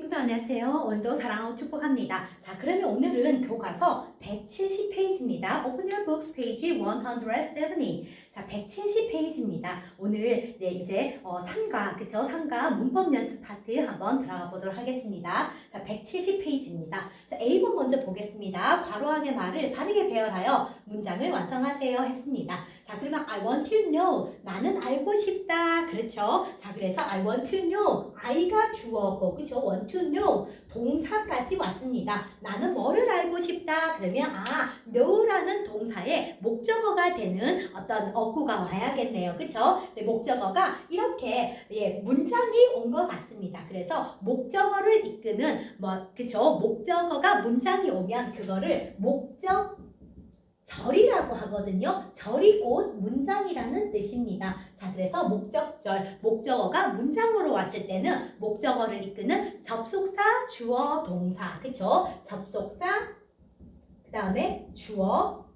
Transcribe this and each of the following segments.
친구들 안녕하세요. 오늘도 사랑하고 축복합니다. 자, 그러면 오늘은 교과서 170페이지입니다. Open your books page 170. 자, 170페이지입니다. 오늘 네, 이제 어, 3과 그쵸? 3과 문법 연습 파트 한번 들어가 보도록 하겠습니다. 자, 170페이지입니다. 자, A번 먼저 보겠습니다. 안의 말을 바르게 배열하여 문장을 완성하세요 했습니다. 자, 그러면 I want to know. 나는 알고 싶다. 그렇죠? 자, 그래서 I want to know. I가 주어고, 그죠? want to know. 동사까지 왔습니다. 나는 뭐를 알고 싶다. 그러면 아, know라는 동사의 목적어가 되는 어떤 어구가 와야겠네요. 그쵸? 네, 목적어가 이렇게 예, 문장이 온 것 같습니다. 그래서 목적어를 이끄는 뭐 그쵸? 목적어가 문장이 오면 그거를 목적 절이라고 하거든요. 절이 곧 문장이라는 뜻입니다. 자, 그래서 목적절, 목적어가 문장으로 왔을 때는 목적어를 이끄는 접속사, 주어, 동사. 그쵸? 접속사, 그 다음에 주어,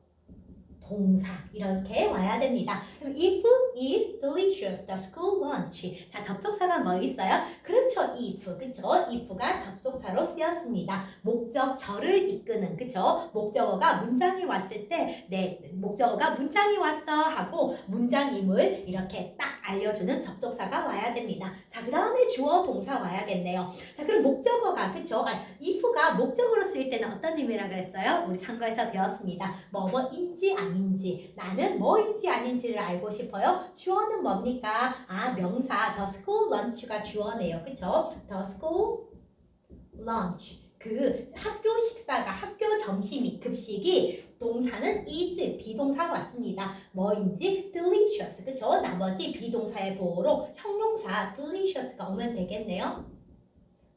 동사 이렇게 와야 됩니다. 그럼 if is delicious, the school lunch. 자, 접속사가 뭐 있어요? 그렇죠, if. 그쵸? if가 접속사로 쓰였습니다. 목적절을 이끄는, 그쵸? 목적어가 문장이 왔을 때, 네, 목적어가 문장이 왔어 하고 문장임을 이렇게 딱 알려주는 접속사가 와야 됩니다. 자, 그 다음에 주어, 동사 와야겠네요. 자, 그럼 목적어가, 그쵸? 아, if가 목적으로 쓰일 때는 어떤 의미라 그랬어요? 우리 상과에서 배웠습니다. 뭐뭐인지 아닌지, 나는 뭐인지 아닌지를 알고 싶어요. 주어는 뭡니까? 아, 명사, the school lunch가 주어네요. 그쵸? the school lunch. 그 학교 식사가 학교 점심이 급식이 동사는 is 비동사가 왔습니다. 뭐인지 delicious 그쵸? 나머지 비동사의 보호로 형용사 delicious가 오면 되겠네요.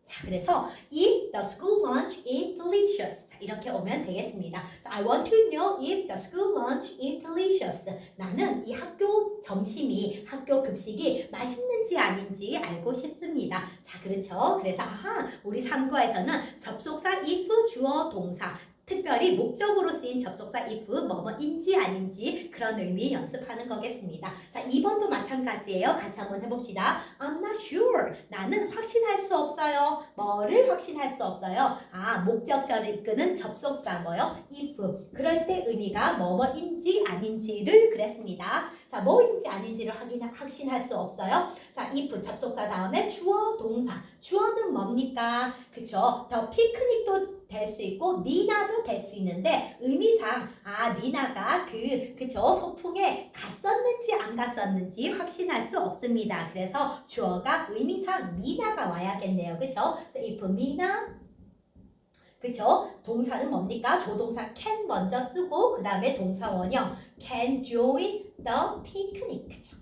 자 그래서 if the school lunch is delicious 자, 이렇게 오면 되겠습니다. I want to know if the school lunch is delicious. 나는 이 학교 점심이 학교 급식이 맛있는지 아닌지 알고 싶습니다. 자 그렇죠. 그래서 아하 우리 3과에서는 접속사 if 주어 동사 특별히 목적으로 쓰인 접속사 if 뭐뭐인지 아닌지 그런 의미 연습하는 거겠습니다. 자, 2번도 마찬가지예요. 같이 한번 해봅시다. I'm not sure. 나는 확신할 수 없어요. 뭐를 확신할 수 없어요? 아, 목적절을 이끄는 접속사 뭐요? if. 그럴 때 의미가 뭐뭐인지 아닌지를 그랬습니다. 자, 뭐인지 아닌지를 확인, 확신할 수 없어요. 자, if 접속사 다음에 주어 동사. 주어는 뭡니까? 그쵸? 더 피크닉도 될 수 있고 미나도 될 수 있는데 의미상 아 미나가 그 그쵸 소풍에 갔었는지 안 갔었는지 확신할 수 없습니다. 그래서 주어가 의미상 미나가 와야겠네요. 그쵸? 그래서 if 미나 그쵸? 동사는 뭡니까? 조동사 can 먼저 쓰고 그 다음에 동사 원형 can join the picnic 그쵸?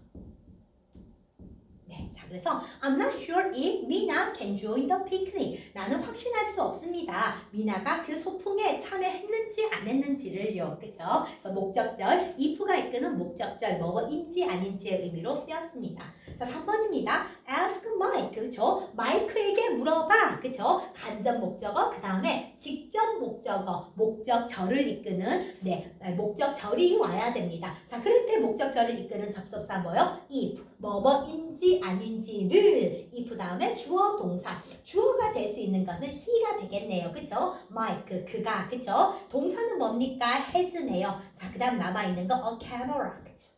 네, 자 그래서 I'm not sure if Mina can join the picnic. 나는 확신할 수 없습니다. 미나가 그 소풍에 참여했는지 안 했는지를요. 그쵸? 그래서 목적절, if가 이끄는 목적절, 뭐뭐인지 아닌지의 의미로 쓰였습니다. 자, 3번입니다. ask Mike. 그쵸? 마이크에게 물어봐. 그쵸? 간접 목적어, 그 다음에 직접 목적어, 목적절을 이끄는, 네, 목적절이 와야 됩니다. 자, 그럴 때 목적절을 이끄는 접속사 뭐요? if. 뭐뭐인지 아닌지를 if 다음에 주어 동사. 주어가 될 수 있는 거는 he가 되겠네요. 그쵸? Mike. 그가. 그쵸? 동사는 뭡니까? has네요. 자, 그 다음 남아있는 거 a camera. 그쵸?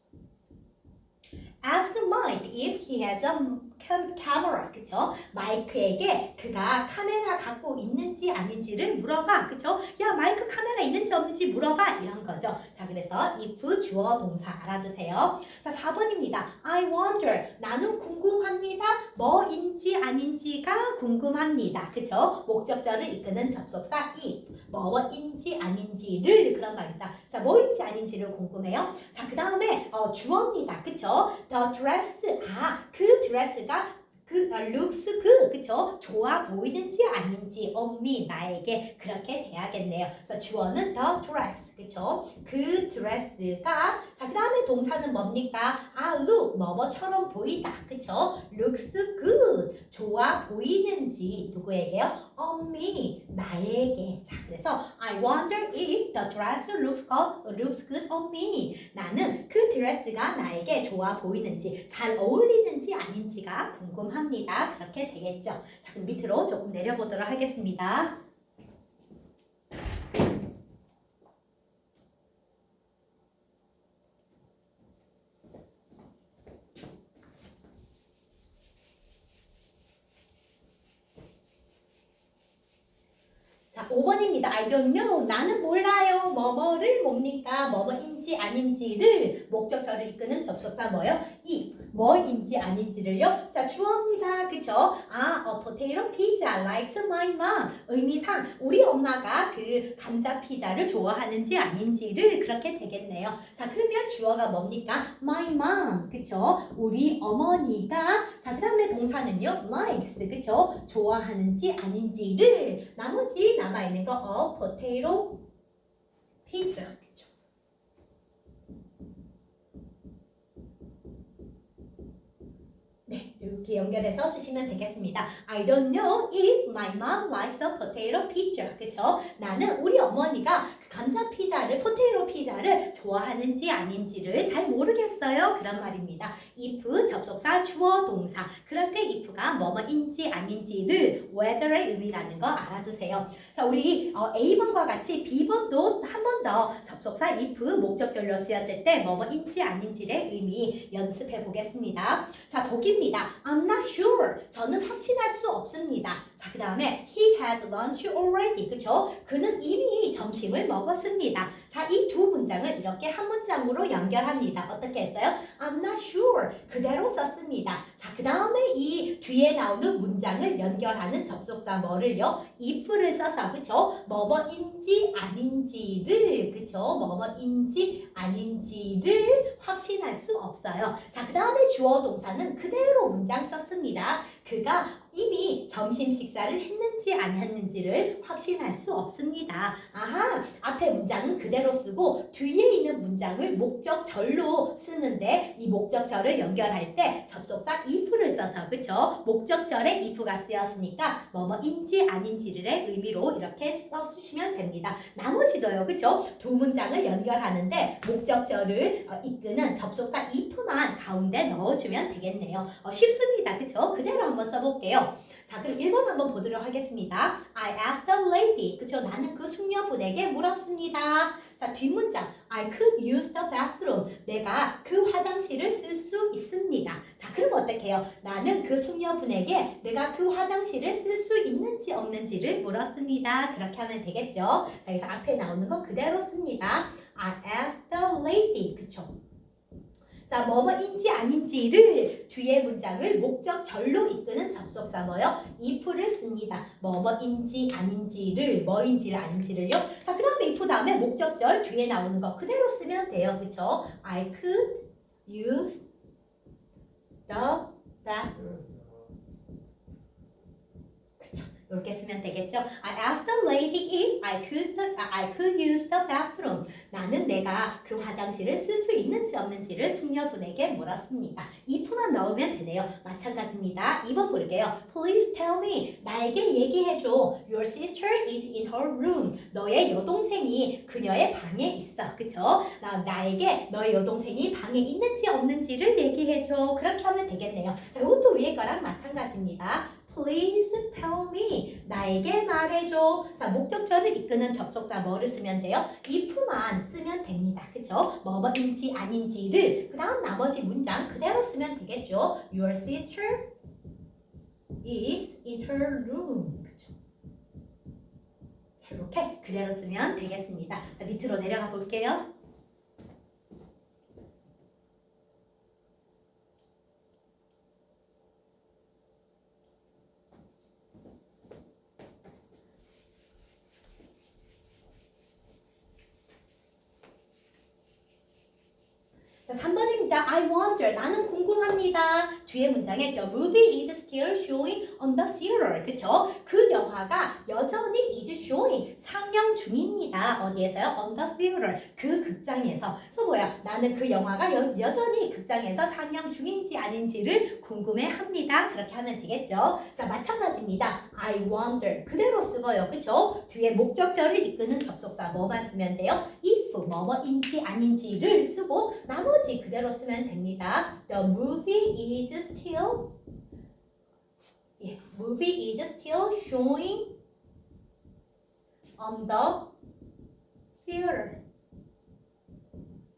Ask Mike if he has a camera. 그쵸? 마이크에게 그가 카메라 갖고 있는지 아닌지를 물어봐. 그쵸? 야, 마이크 카메라 있는지 없는지 물어봐. 이런 거죠. 자, 그래서 if 주어 동사 알아두세요. 자, 4번입니다. I wonder. 나는 궁금합니다. 뭐인지 아닌지가 궁금합니다. 그쵸? 목적절을 이끄는 접속사 if. 뭐인지 아닌지를 그런 말입니다. 자, 뭐인지 아닌지를 궁금해요. 자, 그 다음에 어, 주어입니다. 그쵸? The dress. 아, 그 드레스가 그 아, looks good. 그쵸? 좋아 보이는지 아닌지 me 나에게 그렇게 돼야겠네요. 그래서 주어는 the dress. 그쵸? 그 드레스가 자, 그 다음에 동사는 뭡니까? 아, look 뭐뭐처럼 보이다. 그쵸? looks good. 좋아 보이는지 누구에게요? on 나에게. 자 그래서 I wonder if the dress looks good, looks good on me. 나는 그 드레스가 나에게 좋아 보이는지 잘 어울리는지 아닌지가 궁금합니다. 그렇게 되겠죠. 자 그럼 밑으로 조금 내려보도록 하겠습니다. 자, 5번입니다. I don't know. 나는 몰라요. 뭐뭐를 뭡니까? 뭐뭐인지 아닌지를 목적절을 이끄는 접속사 뭐요? 이 뭐인지 아닌지를요. 자, 주어입니다. 그죠? 아, a potato pizza likes my mom. 의미상 우리 엄마가 그 감자 피자를 좋아하는지 아닌지를 그렇게 되겠네요. 자, 그러면 주어가 뭡니까? my mom. 그죠? 우리 어머니가 자, 그 다음에 동사는요. likes. 그죠? 좋아하는지 아닌지를 나머지 남아 있는 거 a potato pizza. 이렇게 연결해서 쓰시면 되겠습니다. I don't know if my mom likes a potato pizza. 그쵸? 나는 우리 어머니가 그 감자 피자를, 포테이로 피자를 좋아하는지 아닌지를 잘 모르겠어요. 그런 말입니다. If 접속사 주어 동사. 그럴 때 if가 뭐뭐인지 아닌지를 whether의 의미라는 거 알아두세요. 자, 우리 어, A번과 같이 B번도 한 번 더 접속사 if 목적절로 쓰였을 때 뭐뭐인지 아닌지의 의미 연습해 보겠습니다. 자, 보기입니다. I'm not sure. 저는 확신할 수 없습니다. 자, 그 다음에 he had lunch already. 그쵸? 그는 이미 점심을 먹었습니다. 자, 이 두 문장을 이렇게 한 문장으로 연결합니다. 어떻게 했어요? I'm not sure. 그대로 썼습니다. 자, 그 다음에 이 뒤에 나오는 문장을 연결하는 접속사 뭐를요? if를 써서, 그쵸? 뭐뭐인지 아닌지를, 그쵸? 뭐뭐인지 아닌지를 확신할 수 없어요. 자, 그 다음에 주어 동사는 그대로 문장 썼습니다. 그가 이미 점심 식사를 했는지 안 했는지를 확신할 수 없습니다. 아하, 앞에 문장은 그대로 쓰고 뒤에 있는 문장을 목적절로 쓰는데 이 목적절을 연결할 때 접속사 if를 써서 그쵸? 목적절에 if가 쓰였으니까 뭐뭐인지 아닌지를 의미로 이렇게 써주시면 됩니다. 나머지도요, 그쵸? 두 문장을 연결하는데 목적절을 어, 이끄는 접속사 if만 가운데 넣어주면 되겠네요. 어, 쉽습니다, 그쵸? 그대로 한번 써볼게요. 자, 그럼 1번 한번 보도록 하겠습니다. I asked the lady. 그쵸? 나는 그 숙녀분에게 물었습니다. 자, 뒷문장. I could use the bathroom. 내가 그 화장실을 쓸 수 있습니다. 자, 그럼 어떻게 해요? 나는 그 숙녀분에게 내가 그 화장실을 쓸 수 있는지 없는지를 물었습니다. 그렇게 하면 되겠죠? 자, 그래서 앞에 나오는 거 그대로 씁니다. I asked the lady. 그쵸? 자, 뭐뭐인지 아닌지를 뒤에 문장을 목적절로 이끄는 접속사 뭐요? if를 씁니다. 뭐뭐인지 아닌지를 뭐인지를 아닌지를요. 자, 그 다음에 if 다음에 목적절 뒤에 나오는 거 그대로 쓰면 돼요. 그쵸? I could use the bathroom. 그쵸? 이렇게 쓰면 되겠죠? I asked the lady if I could I could use the bathroom. 나는 내가 그 화장실을 쓸 수 있는지 없는지를 숙녀분에게 물었습니다. if만 넣으면 되네요. 마찬가지입니다. 2번 볼게요. Please tell me. 나에게 얘기해 줘. Your sister is in her room. 너의 여동생이 그녀의 방에 있어. 그쵸? 나, 나에게 너의 여동생이 방에 있는지 없는지를 얘기해 줘. 그렇게 하면 되겠네요. 자, 이것도 위에 거랑 마찬가지입니다. Please tell me. 나에게 말해줘. 자, 목적절을 이끄는 접속사 뭐를 쓰면 돼요? if만 쓰면 됩니다. 그쵸? 뭐뭐인지 아닌지를 그 다음 나머지 문장 그대로 쓰면 되겠죠? Your sister is in her room. 그쵸? 자, 이렇게 그대로 쓰면 되겠습니다. 자, 밑으로 내려가 볼게요. 자, 3번 입니다. I wonder. 나는 궁금합니다. 뒤에 문장에 The movie is still showing on the theater. 그쵸? 그 영화가 여전히 is showing 상영 중입니다. 어디에서요? On the theater. 그 극장에서. 그래서 뭐야? 나는 그 영화가 여, 여전히 극장에서 상영 중인지 아닌지를 궁금해합니다. 그렇게 하면 되겠죠? 자, 마찬가지입니다. I wonder. 그대로 쓰고요. 그쵸? 뒤에 목적절을 이끄는 접속사 뭐만 쓰면 돼요? if 뭐뭐인지 아닌지를 쓰고 나머지 그대로 쓰면 됩니다. The movie is still 예, movie is still showing on the theater.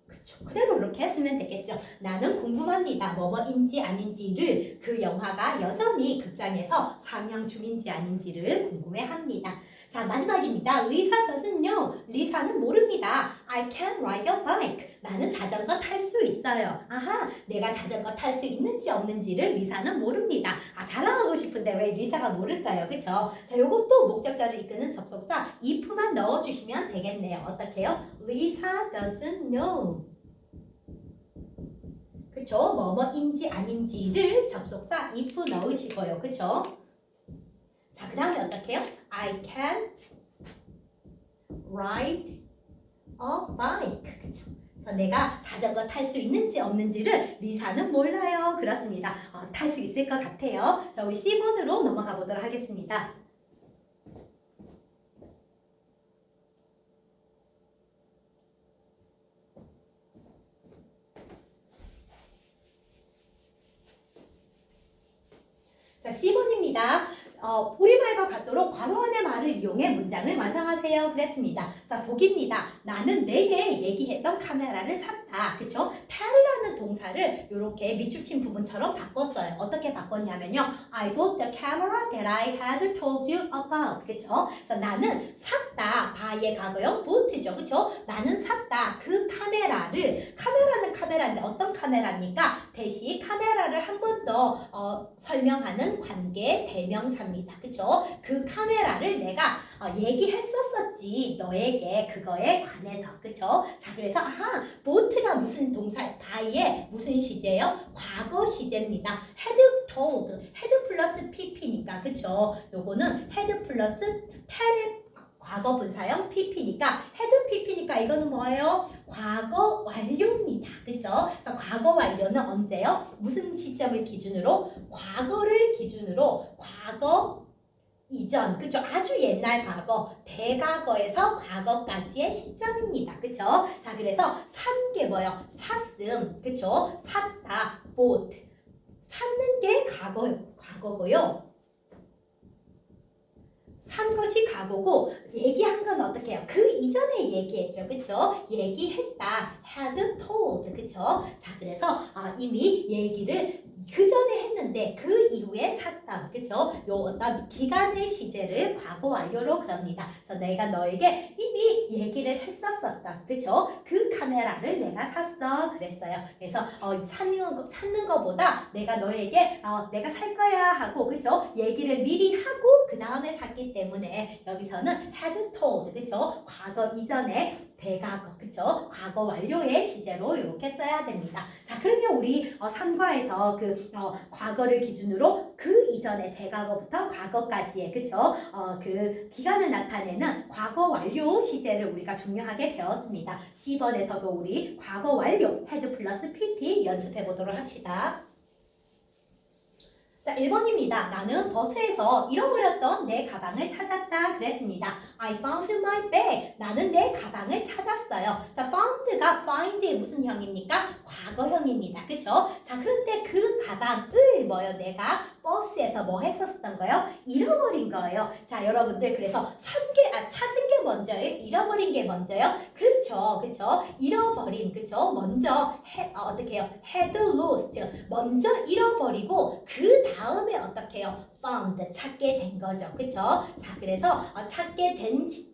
그쵸. 그대로 이렇게 쓰면 되겠죠. 나는 궁금합니다. 뭐뭐인지 아닌지를 그 영화가 여전히 극장에서 상영 중인지 아닌지를 궁금해 합니다. 자 마지막입니다. 리사 know. 리사는 모릅니다. I can ride a bike. 나는 자전거 탈 수 있어요. 아하, 내가 자전거 탈 수 있는지 없는지를 리사는 모릅니다. 아 자랑하고 싶은데 왜 리사가 모를까요? 그쵸? 자 요것도 목적절을 이끄는 접속사 if만 넣어주시면 되겠네요. 어떻게요? Lisa doesn't know. 그쵸? 뭐뭐인지 아닌지를 접속사 if 넣으시고요. 그쵸? 자, 그 다음에 어떻게 해요? I can ride a bike. 그쵸? 그래서 내가 자전거 탈 수 있는지 없는지를 리사는 몰라요. 그렇습니다. 어, 탈 수 있을 것 같아요. 자, 우리 C번으로 넘어가 보도록 하겠습니다. 자, C번입니다. 어, 우리말과 같도록 안의 말을 이용해 문장을 완성하세요. 그랬습니다. 자, 보기입니다. 나는 내게 얘기했던 카메라를 샀다. 그쵸? 탈이라는 동사를 이렇게 밑줄친 부분처럼 바꿨어요. 어떻게 바꿨냐면요. I bought the camera that I had told you about. 그쵸? 그래서 나는 샀다. 바이의 과거형 bought죠. 그쵸? 나는 샀다. 그 카메라를 카메라는 카메라인데 어떤 카메라입니까? 대시 카메라를 한 번 더 어, 설명하는 관계 대명사입니다. 그쵸? 그 카메라를 내가 어, 얘기했었었지 너에게 그거에 관해서 그쵸? 자 그래서 아하 보트가 무슨 동사 바이의 무슨 시제예요? 과거 시제입니다. had told had 플러스 pp니까 그쵸? 요거는 had 플러스 tell의 과거 분사형 pp니까 had pp니까 이거는 뭐예요? 과거 완료입니다. 그쵸? 그래서 과거 완료는 언제요? 무슨 시점을 기준으로? 과거를 기준으로 과거 이전, 그쵸? 아주 옛날 과거, 대과거에서 과거까지의 시점입니다. 그쵸? 자, 그래서 산 게 뭐예요? 샀음, 그쵸? 샀다, bought. 샀는 게 과거, 과거고요. 산 것이 과거고 얘기한 건 어떻게 해요? 그 이전에 얘기했죠. 그쵸? 얘기했다. had told. 그쵸? 자, 그래서 아, 이미 얘기를 그 전에 했는데 그 이후에 샀다. 그쵸? 요 어떤 기간의 시제를 과거 완료로 그럽니다. 그래서 내가 너에게 이미 얘기를 했었었다. 그쵸? 그 카메라를 내가 샀어. 그랬어요. 그래서 어, 찾는, 거, 찾는 거보다 내가 너에게 어, 내가 살 거야 하고 그쵸? 얘기를 미리 하고 그 다음에 샀기 때문에 여기서는 had told. 그쵸? 과거 이전에 대과거, 그쵸? 과거 완료의 시제로 이렇게 써야 됩니다. 자, 그러면 우리 어, 산과에서 그 어, 과거를 기준으로 그 이전의 대과거부터 과거까지의 그쵸? 어, 그 기간을 나타내는 과거 완료 시제를 우리가 중요하게 배웠습니다. 10번에서도 우리 과거 완료 had 플러스 pp 연습해 보도록 합시다. 자, 1번입니다. 나는 버스에서 잃어버렸던 내 가방을 찾았다. 그랬습니다. I found my bag. 나는 내 가방을 찾았어요. 자, found가 find의 무슨 형입니까? 과거형입니다. 그쵸? 자, 그런데 그 가방을 뭐요? 내가 버스에서 뭐 했었던 거요? 잃어버린 거예요. 자, 여러분들 그래서 산게 아, 찾은 게 먼저예요? 잃어버린 게 먼저요? 그렇죠. 그쵸? 잃어버린. 그쵸? 먼저 해, 어, 어떻게 해요? had lost. 먼저 잃어버리고 그 다음에 어떻게 해요? found 찾게 된 거죠. 그쵸? 자, 그래서 어, 찾게 된 시-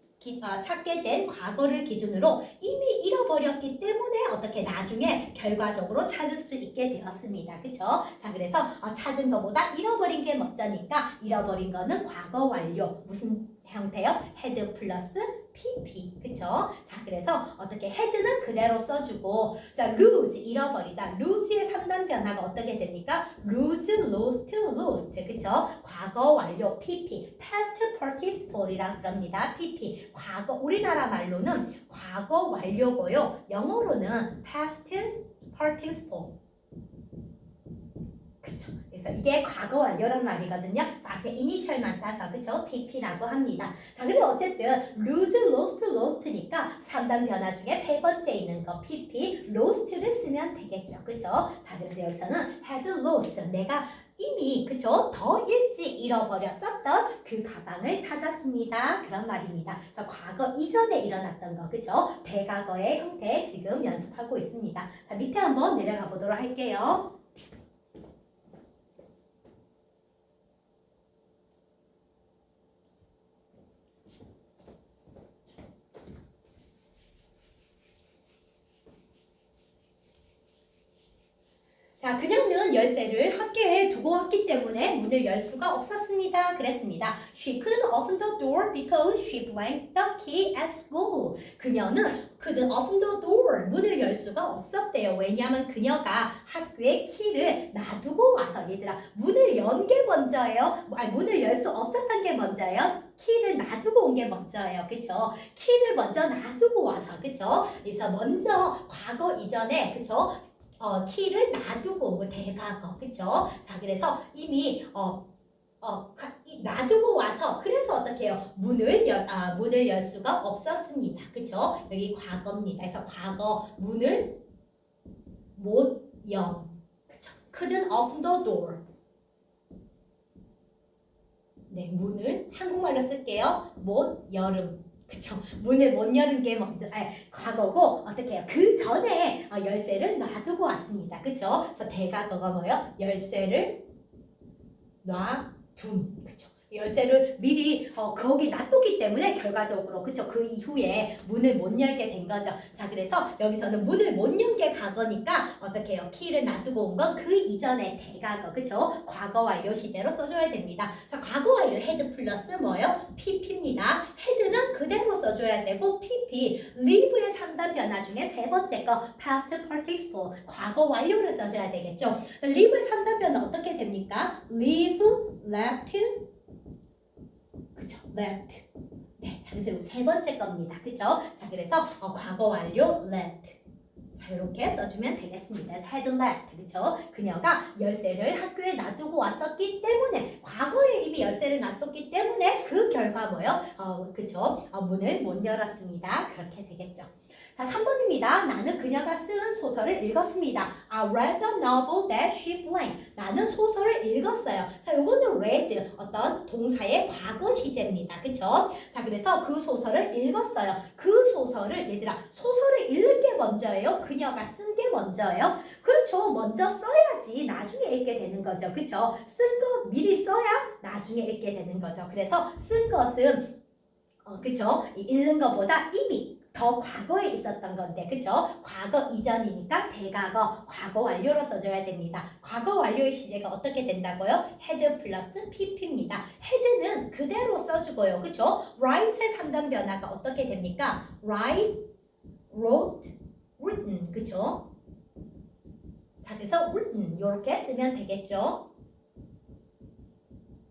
찾게 된 과거를 기준으로 이미 잃어버렸기 때문에 어떻게 나중에 결과적으로 찾을 수 있게 되었습니다. 그쵸? 자, 그래서 어, 찾은 것보다 잃어버린 게 먼저니까 잃어버린 거는 과거 완료. 무슨 형태요. head 플러스 pp. 그쵸? 자, 그래서 어떻게 head는 그대로 써주고, 자, lose, 잃어버리다. lose의 3단 변화가 어떻게 됩니까? lose, lost, lost. 그쵸? 과거 완료, pp. past participle이라 그럽니다. pp. 과거, 우리나라 말로는 과거 완료고요. 영어로는 past participle. 그쵸. 그래서 이게 과거 완료란 말이거든요. 앞에 이니셜만 따서 그쵸? pp라고 합니다. 자, 그래서 어쨌든 lose, lost, lost니까 3단 변화 중에 세 번째 있는 거 pp, lost를 쓰면 되겠죠. 그쵸? 자, 그래서 여기서는 had lost. 내가 이미 그쵸? 더 일찍 잃어버렸었던 그 가방을 찾았습니다. 그런 말입니다. 그래서 과거 이전에 일어났던 거 그쵸? 대과거의 형태 지금 연습하고 있습니다. 자, 밑에 한번 내려가 보도록 할게요. 자, 그녀는 열쇠를 학교에 두고 왔기 때문에 문을 열 수가 없었습니다. 그랬습니다. She couldn't open the door because she blanked the key at school. 그녀는 couldn't open the door. 문을 열 수가 없었대요. 왜냐하면 그녀가 학교에 키를 놔두고 와서 얘들아 문을 연 게 먼저예요. 아니 문을 열 수 없었던 게 먼저예요. 키를 놔두고 온 게 먼저예요. 그쵸? 키를 먼저 놔두고 와서 그쵸? 그래서 먼저 과거 이전에 그쵸? 어, 키를 놔두고 온거 대과거 그쵸? 자 그래서 이미 어, 어, 놔두고 와서 그래서 어떻게 해요? 문을 열, 아, 문을 열 수가 없었습니다. 그쵸? 여기 과거입니다. 그래서 과거 문을 못 연. 그쵸? couldn't open the door. 네, 문을 한국말로 쓸게요. 못 여름. 그쵸? 문을 못 여는 게 먼저, 아, 과거고, 어떻게 해요? 그 전에 어, 열쇠를 놔두고 왔습니다. 그쵸? 그래서 대과거가 뭐예요? 열쇠를 놔둠. 그쵸? 열쇠를 미리 어, 거기 놔뒀기 때문에 결과적으로 그쵸 그 이후에 문을 못 열게 된 거죠. 자 그래서 여기서는 문을 못 연 게 과거니까 어떻게 해요? 키를 놔두고 온 건 그 이전의 대과거 그쵸? 과거 완료 시제로 써줘야 됩니다. 자 과거 완료 헤드 플러스 뭐예요? pp입니다. 되고 pp live의 3단 변화 중에 세 번째 거 past participle 과거 완료를 써줘야 되겠죠. live의 3단 변화 어떻게 됩니까? live, left, 그쵸? left. 네, 자 그래서 이세 번째 겁니다. 그쵸? 자 그래서 어, 과거 완료 left. 자 이렇게 써주면 되겠습니다. had left. 그쵸? 그녀가 열쇠를 학교에 놔두고 왔었기 때문에 과거에 이미 열쇠를 놔뒀기 때문에 그 결과 뭐요? 어, 그쵸? 어, 문을 못 열었습니다. 그렇게 되겠죠. 자, 3번입니다. 나는 그녀가 쓴 소설을 읽었습니다. I read the novel that she blank. 나는 소설을 읽었어요. 자, 요거는 read 어떤 동사의 과거 시제입니다. 그쵸? 자, 그래서 그 소설을 읽었어요. 그 소설을 얘들아 소설을 읽는 게 먼저예요. 그녀가 쓴 게 먼저예요. 그렇죠. 먼저 써야지 나중에 읽게 되는 거죠. 그쵸? 쓴 거 미리 써야 나중에 읽게 되는 거죠. 그래서 쓴 것은 어, 그쵸? 이 읽는 것보다 이미 더 과거에 있었던 건데, 그쵸? 과거 이전이니까 대과거, 과거 완료로 써줘야 됩니다. 과거 완료의 시제가 어떻게 된다고요? head 플러스 pp입니다. head는 그대로 써주고요, 그쵸? write의 3단 변화가 어떻게 됩니까? write, wrote, written, 그쵸? 자, 그래서 written 이렇게 쓰면 되겠죠?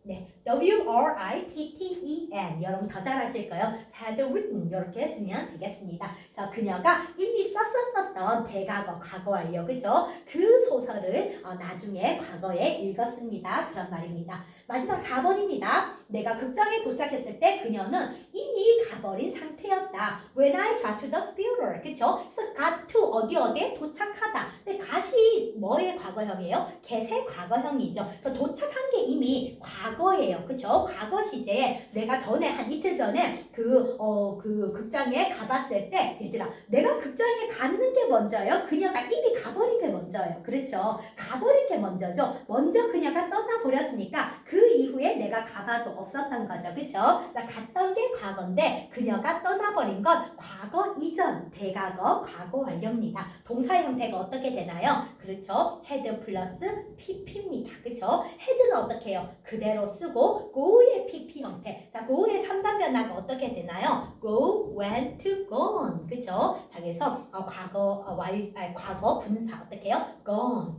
네, W-R-I-T-T-E-N 여러분 더 잘하실 거예요. had written 이렇게 쓰면 되겠습니다. 그래서 그녀가 이미 썼었던 대과거, 과거 완료, 그죠? 그 소설을 어, 나중에 과거에 읽었습니다. 그런 말입니다. 마지막 4번입니다. 내가 극장에 도착했을 때 그녀는 이미 가버린 상태였다. When I got to the theater, 그죠? 그래서 got to 어디 어디에 도착하다. 근데 gat이 뭐의 과거형이에요? get의 과거형이죠. 그래서 도착한 게 이미 과거예요. 그쵸? 과거 시제에 내가 전에 한 이틀 전에 그, 어, 그 극장에 가봤을 때 얘들아 내가 극장에 가는 게 먼저예요? 그녀가 이미 가버린 게 먼저예요. 그렇죠? 가버린 게 먼저죠. 먼저 그녀가 떠나버렸으니까 그 이후에 내가 가봐도 없었던 거죠. 그쵸? 자, 갔던 게 과거인데 그녀가 떠나버린 건 과거 이전, 대과거, 과거 완료입니다. 동사 형태가 어떻게 되나요? 그렇죠. had 플러스 pp입니다. 그쵸? had는 어떻게 해요? 그대로 쓰고 go의 pp 형태. 자, go의 3단 변화가 어떻게 되나요? go, went, gone. 그쵸? 자, 그래서 어, 과거, 어, 완, 아니, 과거 분사 어떻게 해요? gone.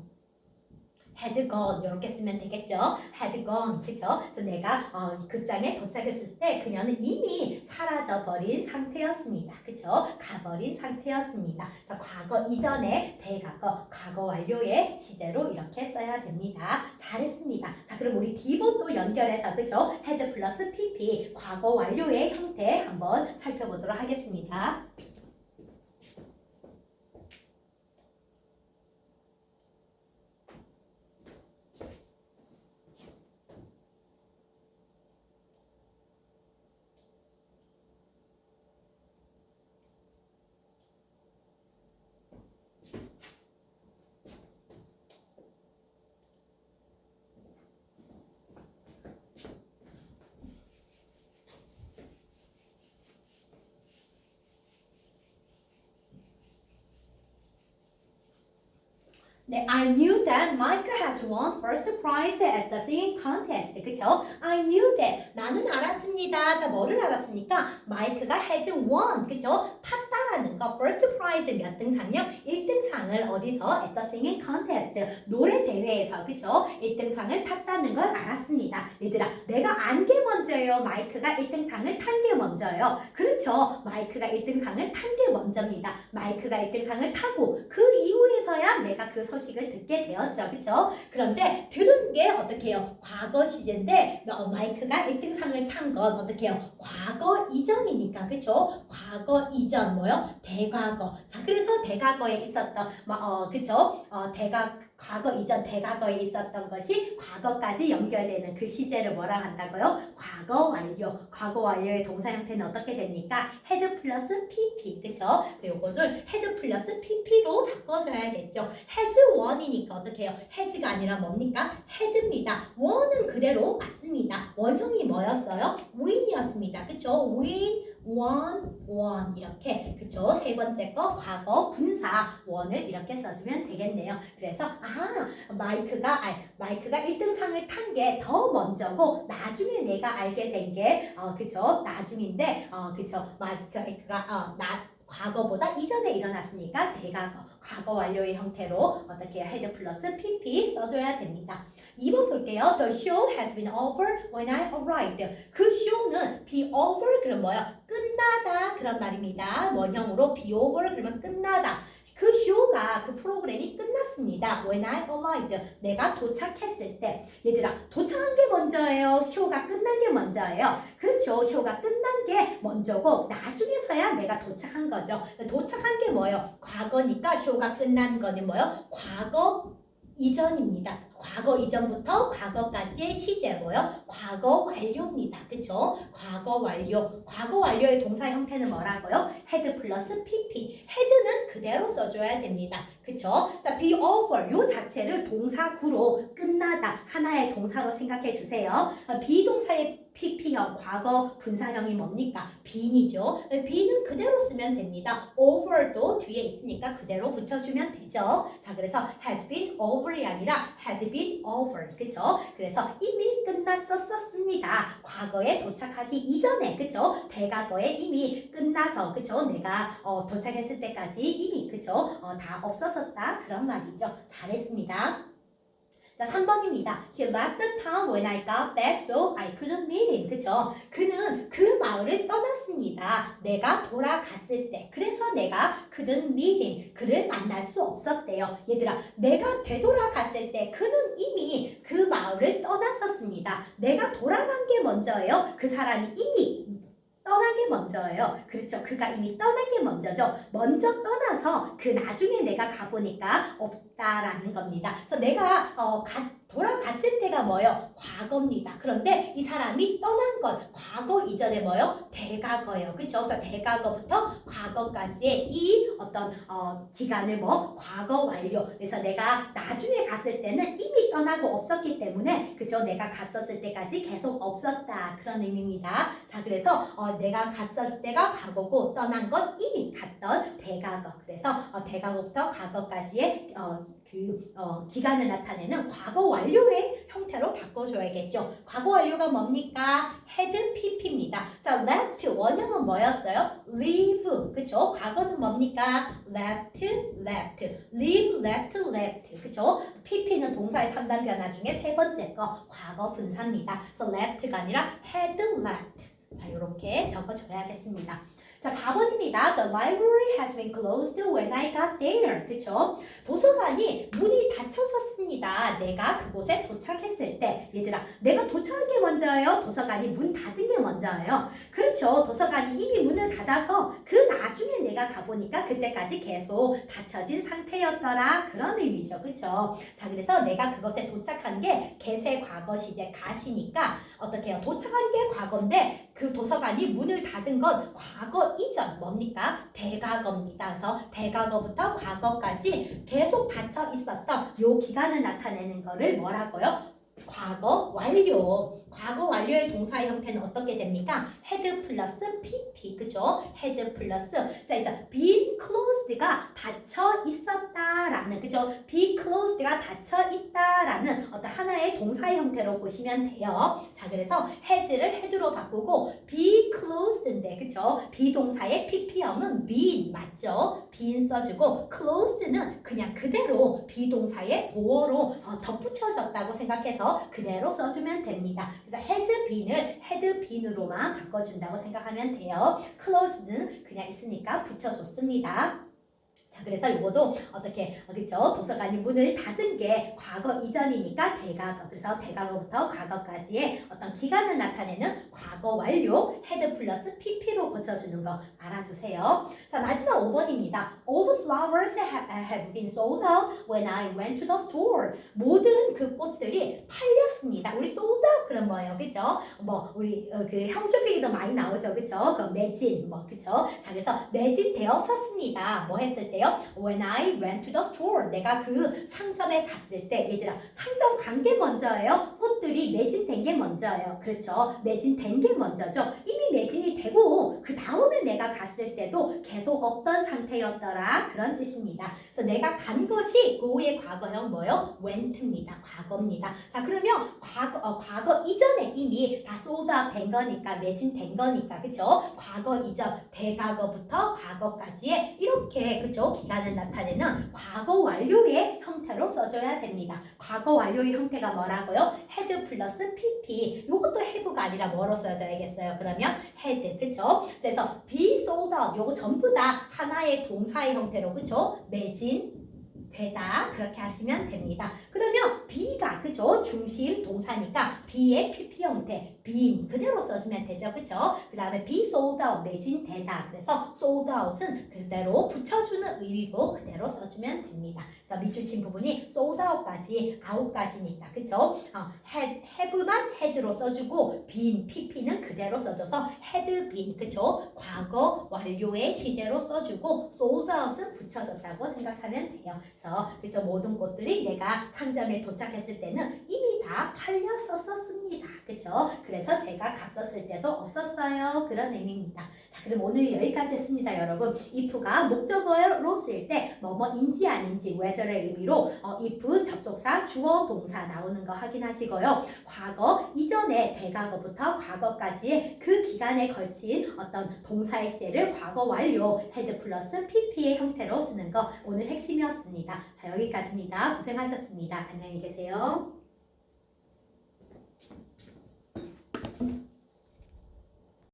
Had gone 이렇게 쓰면 되겠죠. had gone 그죠? 그래서 내가 어, 극장에 도착했을 때 그녀는 이미 사라져 버린 상태였습니다. 그죠? 가버린 상태였습니다. 자, 과거 이전에 대과거 과거 완료의 시제로 이렇게 써야 됩니다. 잘했습니다. 자, 그럼 우리 기본도 연결해서 그죠? had 플러스 pp 과거 완료의 형태 한번 살펴보도록 하겠습니다. 네, I knew that Mike has won first prize at the singing contest. 그쵸? I knew that. 나는 알았습니다. 자, 뭐를 알았습니까? 마이크가 has won. 그쵸? 탔다라는 거. first prize 몇 등상요? 1등상을 어디서? the singing contest. 노래 대회에서. 그쵸? 1등상을 탔다는 걸 알았습니다. 얘들아, 내가 안 게 먼저예요. 마이크가 1등상을 탄 게 먼저예요. 그렇죠. 마이크가 1등상을 탄 게 먼저입니다. 마이크가 1등상을 타고 그 이후에서야 내가 그 소식을 듣게 되었죠. 그쵸? 그런데 들은 게 어떻게 해요? 과거 시제인데 어, 마이크가 1등상을 탄 건 어떻게 해요? 과거 이전이니까. 그쵸? 과거 이전 뭐요? 대과거. 자, 그래서 대과거에 있었던 뭐, 어, 그쵸? 어, 대과 과거 이전 대과거에 있었던 것이 과거까지 연결되는 그 시제를 뭐라 한다고요? 과거 완료. 과거 완료의 동사 형태는 어떻게 됩니까? had 플러스 pp. 그쵸? 요거를 had 플러스 pp로 바꿔줘야겠죠. has one이니까 어떻게 해요? has가 아니라 뭡니까? had입니다. one은 그대로 맞습니다. 원형이 뭐였어요? win이었습니다. 그쵸? win, won, won 이렇게 그쵸? 세 번째 거 과거 분사 원을 이렇게 써주면 되겠네요. 그래서 아 마이크가 아, 마이크가 1등상을 탄 게 더 먼저고 나중에 내가 알게 된게 어, 그쵸? 나중인데 어, 그쵸? 마이크가 어, 나 과거보다 이전에 일어났으니까 대과거, 과거 완료의 형태로 어떻게 해야 헤드 플러스 pp 써줘야 됩니다. 2번 볼게요. The show has been over when I arrived. 그 show는 be over 그럼 뭐야? 끝나다 그런 말입니다. 원형으로 be over 그러면 끝나다. 그 쇼가 그 프로그램이 끝났습니다. When I arrived. 내가 도착했을 때. 얘들아 도착한 게 먼저예요. 쇼가 끝난 게 먼저예요. 그렇죠. 쇼가 끝난 게 먼저고 나중에서야 내가 도착한 거죠. 도착한 게 뭐예요? 과거니까 쇼가 끝난 거는 뭐예요? 과거 이전입니다. 과거 이전부터 과거까지의 시제 뭐요? 과거 완료입니다. 그쵸? 과거 완료. 과거 완료의 동사 형태는 뭐라고요? had 플러스 pp. had는 그대로 써줘야 됩니다. 그쵸? 자, be over. 요 자체를 동사구로 끝나다. 하나의 동사로 생각해 주세요. 어, 비동사의 pp형, 과거 분사형이 뭡니까? be는이죠. be는 그대로 쓰면 됩니다. over도 뒤에 있으니까 그대로 붙여주면 되죠. 자, 그래서 has been over이 아니라 had been over. 그쵸? 그래서 이미 끝났었습니다. 과거에 도착하기 이전에, 그쵸? 대과거에 이미 끝나서, 그쵸? 내가 어, 도착했을 때까지 이미, 그쵸? 어, 다 없었었다. 그런 말이죠. 잘했습니다. 자, 3번입니다. He left the town when I got back, so I couldn't meet him. 그쵸? 그는 그 마을을 떠났습니다. 내가 돌아갔을 때. 그래서 내가 couldn't meet him. 그를 만날 수 없었대요. 얘들아, 내가 되돌아갔을 때 그는 이미 그 마을을 떠났었습니다. 내가 돌아간 게 먼저예요. 그 사람이 이미 떠난 게 먼저예요. 그렇죠. 그가 이미 떠난 게 먼저죠. 먼저 떠나서 그 나중에 내가 가보니까 없다라는 겁니다. 그래서 내가 어, 가, 돌아갔을 때가 뭐요? 과거입니다. 그런데 이 사람이 떠난 것 과거 이전에 뭐요? 대과거예요. 그렇죠? 그래서 대과거부터 과거까지의 이 어떤 어, 기간을 뭐 과거 완료. 그래서 내가 나중에 갔을 때는 이미 떠나고 없었기 때문에 그죠? 내가 갔었을 때까지 계속 없었다 그런 의미입니다. 자 그래서 어, 내가 갔을 때가 과거고 떠난 건 이미 갔던 대과거. 그래서 어, 대과거부터 과거까지의 어, 그 어, 기간을 나타내는 과거 완료의 형태로 바꿔줘야겠죠. 과거 완료가 뭡니까? had pp입니다. 자, left 원형은 뭐였어요? leave 그쵸? 과거는 뭡니까? left, left, leave, left, left 그쵸? pp는 동사의 3단 변화 중에 세 번째 거 과거 분사입니다. 그래서 left가 아니라 had left 자, 이렇게 적어줘야겠습니다. 자, 4번입니다. The library has been closed when I got there. 그쵸? 도서관이 문이 닫혔었습니다. 내가 그곳에 도착했을 때. 얘들아, 내가 도착한 게 먼저예요? 도서관이 문 닫은 게 먼저예요? 그렇죠. 도서관이 이미 문을 닫아서 그 나중에 내가 가보니까 그때까지 계속 닫혀진 상태였더라. 그런 의미죠. 그쵸? 자, 그래서 내가 그것에 도착한 게 개세 과거 시제 가시니까 어떻게 해요? 도착한 게 과거인데 그 도서관이 문을 닫은 건 과거 이전 뭡니까? 대과거입니다. 그래서 대과거부터 과거까지 계속 닫혀 있었던 요 기간을 나타내는 거를 뭐라고요? 과거 완료. 과거 완료의 동사의 형태는 어떻게 됩니까? had 플러스 pp. 그죠? had 플러스 자, 그래서 been closed가 닫혀 있었다라는 그죠? be closed가 닫혀 있다라는 어떤 하나의 동사의 형태로 보시면 돼요. 자, 그래서 has를 had로 바꾸고 be closed인데 그죠? 비동사의 pp형은 been 맞죠? been 써주고 closed는 그냥 그대로 비동사의 보어로 어, 덧붙여졌다고 생각해서 그대로 써주면 됩니다. 그래서 has been을 had been으로만 바꿔준다고 생각하면 돼요. closed는 그냥 있으니까 붙여줬습니다. 자, 그래서 이거도 어떻게 어, 그죠? 도서관이 문을 닫은 게 과거 이전이니까 대과거. 그래서 대과거부터 과거까지의 어떤 기간을 나타내는 과거 완료 had 플러스 pp로 고쳐주는 거 알아두세요. 자, 마지막 5번입니다. All the flowers ha- have been sold out when I went to the store. 모든 그 꽃들이 팔렸습니다. 우리 sold out 그런 뭐예요, 그죠? 뭐 우리 어, 그 홈쇼핑에도 많이 나오죠, 그죠? 그 매진, 뭐 그죠? 자, 그래서 매진되었었습니다. 뭐 했을 때요? When I went to the store. 내가 그 상점에 갔을 때, 얘들아, 상점 간 게 먼저예요? 꽃들이 매진된 게 먼저예요. 그렇죠? 매진된 게 먼저죠. 이미 매진이 되고 그 다음에 내가 갔을 때도 계속 없던 상태였더라. 그런 뜻입니다. 그래서 내가 간 것이 go의 과거형 뭐요? went입니다. 과거입니다. 자, 그러면 과거 어, 과거 이전에 이미 다 sold out 된 거니까 매진된 거니까 그죠? 과거 이전 대과거부터 과거까지의 이렇게 그죠? 기간을 나타내는 과거 완료의 형태로 써줘야 됩니다. 과거 완료의 형태가 뭐라고요? had 플러스 pp. 이것도 have가 아니라 뭐로 써줘야겠어요? 그러면 had 그죠? 그래서 be sold out 요거 전부 다 하나의 동사의 형태로 그죠? 매진 되다 그렇게 하시면 됩니다. 그러면 be가 그죠? 중심 동사니까 be의 pp 형태 being 그대로 써주면 되죠, 그죠? 그 다음에 be sold out 매진되다. 그래서 sold out은 그대로 붙여주는 의미고 그대로 써주면 됩니다. 그래서 밑줄 친 부분이 sold out까지 out까지니까 그죠? 어, had, have만 had로 써주고 been pp는 그대로 써줘서 had been 그죠? 과거 완료의 시제로 써주고 sold out은 붙여졌다고 생각하면 돼요. 그래서 그죠? 모든 것들이 내가 상점에 도착했을 때는 이미 다 팔렸었습니다. 그죠? 그래 서 제가 갔었을 때도 없었어요. 그런 의미입니다. 자, 그럼 오늘 여기까지 했습니다, 여러분. if가 목적어로 쓸 때 뭐뭐인지 아닌지 whether의 의미로 어, if 접속사 주어 동사 나오는 거 확인하시고요. 과거 이전에 대과거부터 과거까지의 그 기간에 걸친 어떤 동사의 시제를 과거 완료 had 플러스 pp의 형태로 쓰는 거 오늘 핵심이었습니다. 자, 여기까지입니다. 고생하셨습니다. 안녕히 계세요.